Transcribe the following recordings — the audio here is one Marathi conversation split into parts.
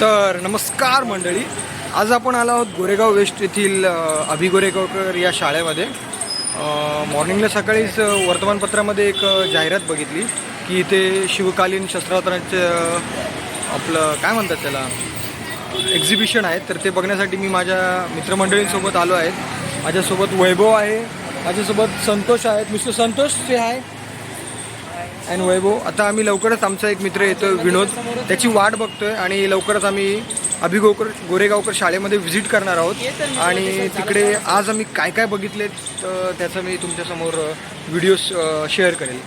तर नमस्कार मंडळी. आज आपण आलो आहोत गोरेगाव वेस्ट येथील अभि गोरेगावकर या शाळेमध्ये. मॉर्निंगला सकाळीच वर्तमानपत्रामध्ये एक जाहिरात बघितली की इथे शिवकालीन शस्त्रास्त्रांचं आपलं काय म्हणतात त्याला? एक्झिबिशन आहे तर ते बघण्यासाठी मी माझ्या मित्रमंडळींसोबत आलो आहेत माझ्यासोबत वैभव आहे. माझ्यासोबत संतोष आहेत. मिस्टर संतोष ते आहे अँड वैभव आता आम्ही लवकरच आमचा एक मित्र येतो विनोद. त्याची वाट बघतोय आणि लवकरच आम्ही अभिगोकर गोरेगावकर शाळेमध्ये व्हिजिट करणार आहोत. आणि तिकडे आज आम्ही काय काय बघितले त्याचं मी तुमच्यासमोर व्हिडिओ शेअर करेल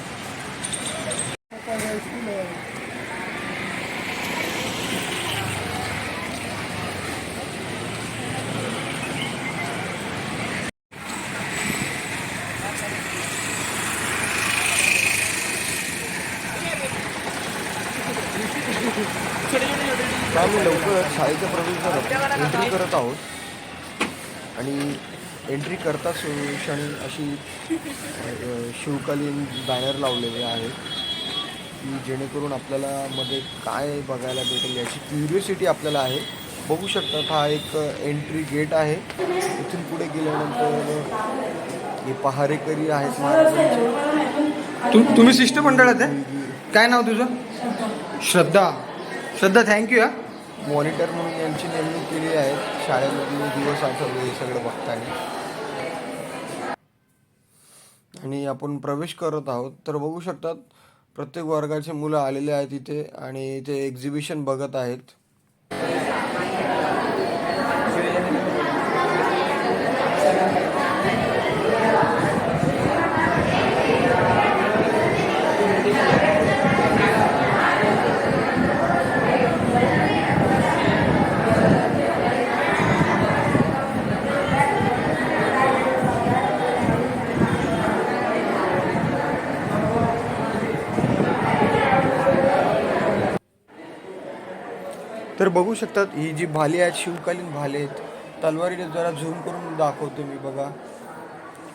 आम्ही लवकर शाळेच्या प्रवेशात एंट्री करत आहोत. आणि एंट्री करताच क्षणी अशी शिवकालीन बॅनर लावलेले आहेत की जेणेकरून आपल्याला मध्ये काय बघायला भेटेल याची क्युरियोसिटी आपल्याला आहे. बघू शकतात हा एक एंट्री गेट आहे. इथून पुढे गेल्यानंतर हे पहारेकरी आहेत महाराजांचे. तुम्ही शिष्टमंडळात आहे? काय नाव तुझं? श्रद्धा. श्रद्धा. थँक्यू या मॉनिटर म्हणून यांची नेमणूक केली आहे. शाळेमधले दिवस आठवले हे सगळं बघताना. आणि आपण प्रवेश करत आहोत. तर बघू शकतात प्रत्येक वर्गाचे मुलं आलेले आहेत इथे आणि इथे एक्झिबिशन बघत आहेत. तर बघू शकतात ही जी भाली आहेत शिवकालीन भाले आहेत तलवारीने जरा झूम करून दाखवतो मी बघा.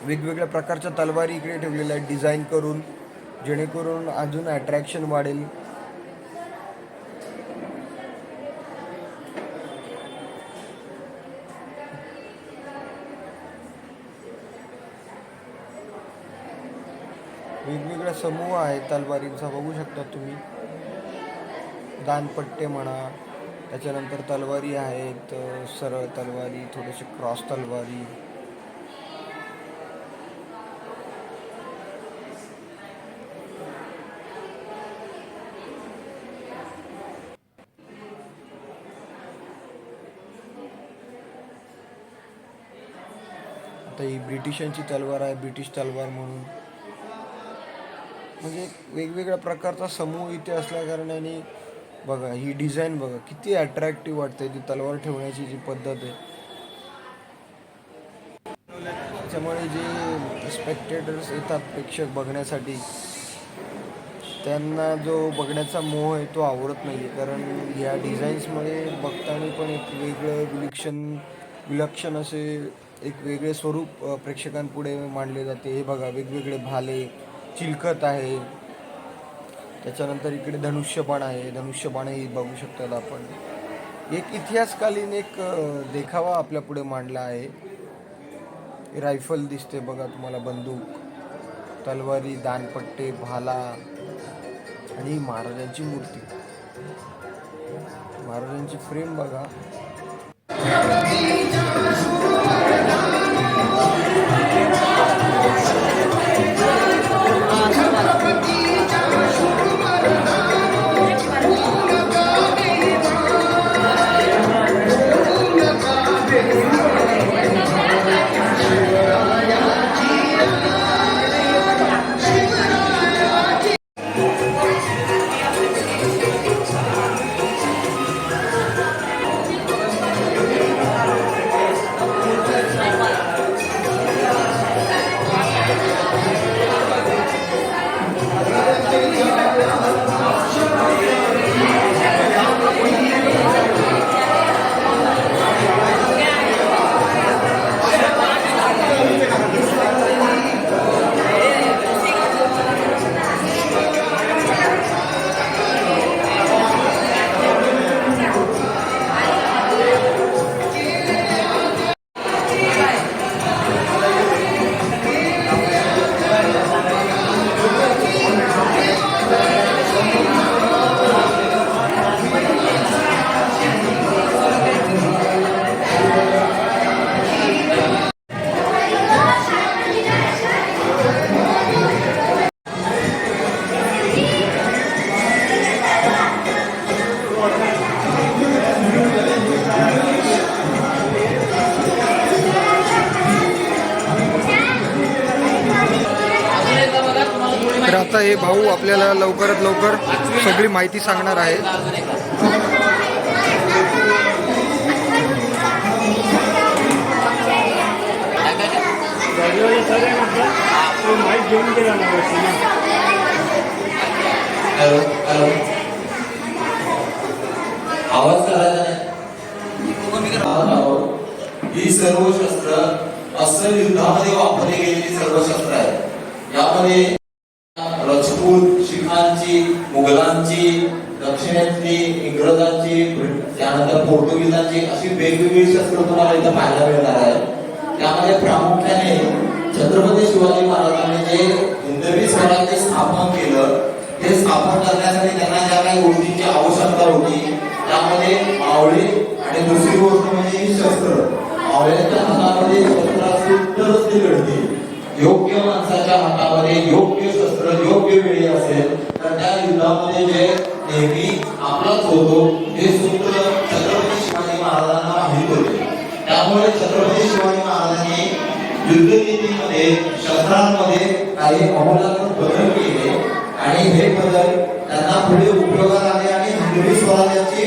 वेगवेगळ्या प्रकारच्या तलवारी इकडे ठेवलेल्या आहेत डिझाईन करून जेणेकरून अजून अट्रॅक्शन वाढेल. वेगवेगळा समूह आहेत तलवारींचा बघू शकता तुम्ही. दानपट्टे म्हणा त्याच्यानंतर तलवारी आहेत सरळ तलवारी थोडेसे क्रॉस तलवारी. आता ही ब्रिटिशांची तलवार आहे ब्रिटिश तलवार म्हणून. म्हणजे वेगवेगळ्या प्रकारचा समूह इथे असल्या कारणाने बघा ही डिझाईन बघा किती अट्रॅक्टिव्ह वाटते ती तलवार ठेवण्याची जी पद्धत आहे. त्याच्यामुळे जे स्पेक्टेटर्स येतात प्रेक्षक बघण्यासाठी त्यांना जो बघण्याचा मोह आहे तो आवडत नाही आहे कारण ह्या डिझाईन्समुळे बघताना पण एक वेगळं विलक्षण विलक्षण असे एक वेगळे स्वरूप प्रेक्षकांपुढे मांडले जाते. हे बघा वेगवेगळे भाले चिलखत आहे. त्याच्यानंतर इकडे धनुष्यबाण आहे. धनुष्यबाणही बघू शकतात आपण. एक इतिहासकालीन एक देखावा आपल्या पुढे मांडला आहे. रायफल दिसते बघा तुम्हाला बंदूक तलवारी दानपट्टे भाला आणि महाराजांची मूर्ती. महाराजांची फ्रेम बघा. शकता हे भाऊ आपल्याला लवकरात लवकर सगळी माहिती सांगणार आहे. ही सर्व शस्त्र असं युद्धामध्ये वापरली गेलेली सर्व शस्त्र आहे यामध्ये राजपूत शिखांची मुघलांची दक्षिणेतली इंग्रजांची त्यानंतर पोर्तुगीजांची अशी वेगवेगळी शस्त्र तुम्हाला इथं पाहायला मिळणार आहे त्यामध्ये प्रामुख्याने छत्रपती शिवाजी महाराजांनी जे हिंदवी स्वराज्य स्थापन केलं ते स्थापन करण्यासाठी त्यांना ज्या काही गोष्टींची आवश्यकता होती त्यामध्ये मावळे आणि दुसरी गोष्ट म्हणजे ही शस्त्र. मावळ्यांच्या हातामध्ये शस्त्र तरच ती योग्य माणसाच्या हातामध्ये योग्य शस्त्र योग्य वेळी असेल तर त्या युद्धामध्ये जे नेहमी आपलाच होतो हे सूत्र छत्रपती शिवाजी महाराजांना माहीत होते. त्यामुळे छत्रपती शिवाजी महाराजांनी युद्धनीतीमध्ये शस्त्रांमध्ये काही अमूलाग्र बदल केले. आणि हे बदल त्यांना पुढे उपयोगात आले आणि हिंदवी स्वराज्याची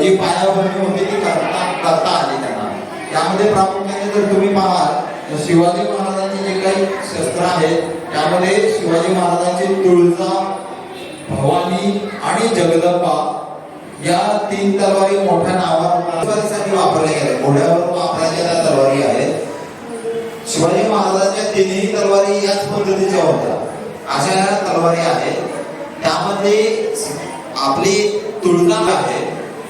जी पायाभरणी होती ती करता करता आली त्यांना. त्यामध्ये प्रामुख्याने जर तुम्ही पाहाल तर शिवाजी महाराज जे काही शस्त्र आहेत त्यामध्ये शिवाजी महाराजांचे तुळजा भवानी आणि जगदंबा या तीन तलवारी मोठ्या नावासाठी वापरल्या गेल्या घोड्यावर वापरायच्या त्या तलवारी आहेत शिवाजी महाराजांच्या तिन्ही तलवारी याच पद्धतीच्या होत्या. अशा या तलवारी आहेत त्यामध्ये आपली तुळजा आहे.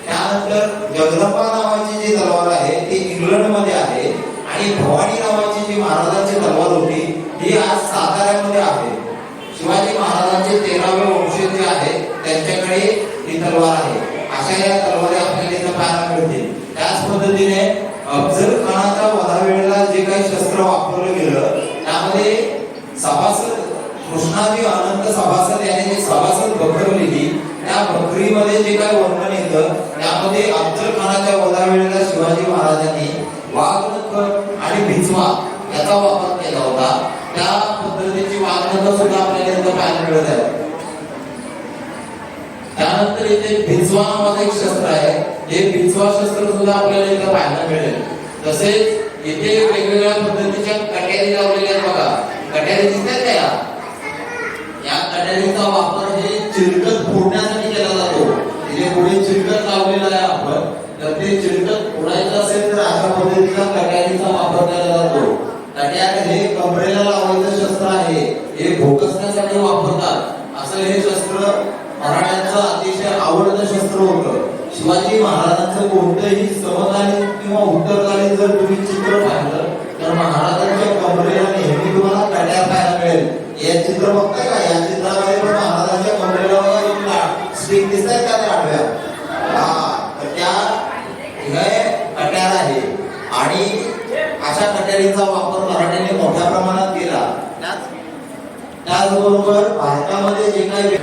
त्यानंतर जगदंबा नावाची जी तलवार आहे ती इंग्लंडमध्ये आहे आणि भवानी नावाची जी महाराजांची तलवार होती ही आज साताऱ्यामध्ये आहे. शिवाजी महाराजांचे तेरावे वंशज जे आहेत त्यांच्याकडे ही तलवार आहे. अशा या तलवारी आपल्याला इथं पाहायला मिळतील. त्याच पद्धतीने अफजल खानाच्या वधावेळेला जे काही शस्त्र वापरलं गेलं त्यामध्ये सभासद कृष्णाजी अनंत सभासद यांनी जी सभासद बकर लिहिली त्या बकरीमध्ये जे काही वर्णन येतं त्यामध्ये अफजल खानाच्या वधावेळेला शिवाजी महाराजांनी वाघ आणि भिजवा याचा वापर केला होता. त्या पद्धतीची वाघनख सुद्धा आपल्याला इथं पाहायला मिळत आहे. त्यानंतर इथे भिजवा नावाचं एक शस्त्र आहे. हे भिजवा शस्त्र सुद्धा आपल्याला इथं पाहायला मिळेल. तसेच इथे वेगवेगळ्या पद्धतीच्या कट्यारी लावलेल्या आहेत बघा. कट्यारी दिसतात का या कट्यारीचा वापर हे चिलकत फोडण्यासाठी केला जातो तिथे पुढे चिलकत लावलेला आहे आपण तर ते चिलकत फोडायचं असेल तर अशा पद्धतीचा कट्यारीचा वापर केला जातो कट्यार हे कमरेला लावायचं शस्त्र आहे हे भोकसण्यासाठी वापरतात. असं हे शस्त्र महाराजांचं अतिशय आवडतं शस्त्र होतं. शिवाजी महाराजांचं कोणतंही समकालीन किंवा उत्तरकालीन जर तुम्ही चित्र पाहिलं तर महाराजांच्या कमरेला नेहमी तुम्हाला कट्यार पाहायला मिळेल. हे चित्र बघताय का? या चित्रामध्ये पण महाराजांच्या कमरेला बघा स्टिक दिसत का त्या आठव्या हा तर त्या हे कट्यार आहे. आणि अशा कट्यारीचा वापर मराठीने मोठ्या प्रमाणात केला. त्याच त्याचबरोबर भारतामध्ये जे काही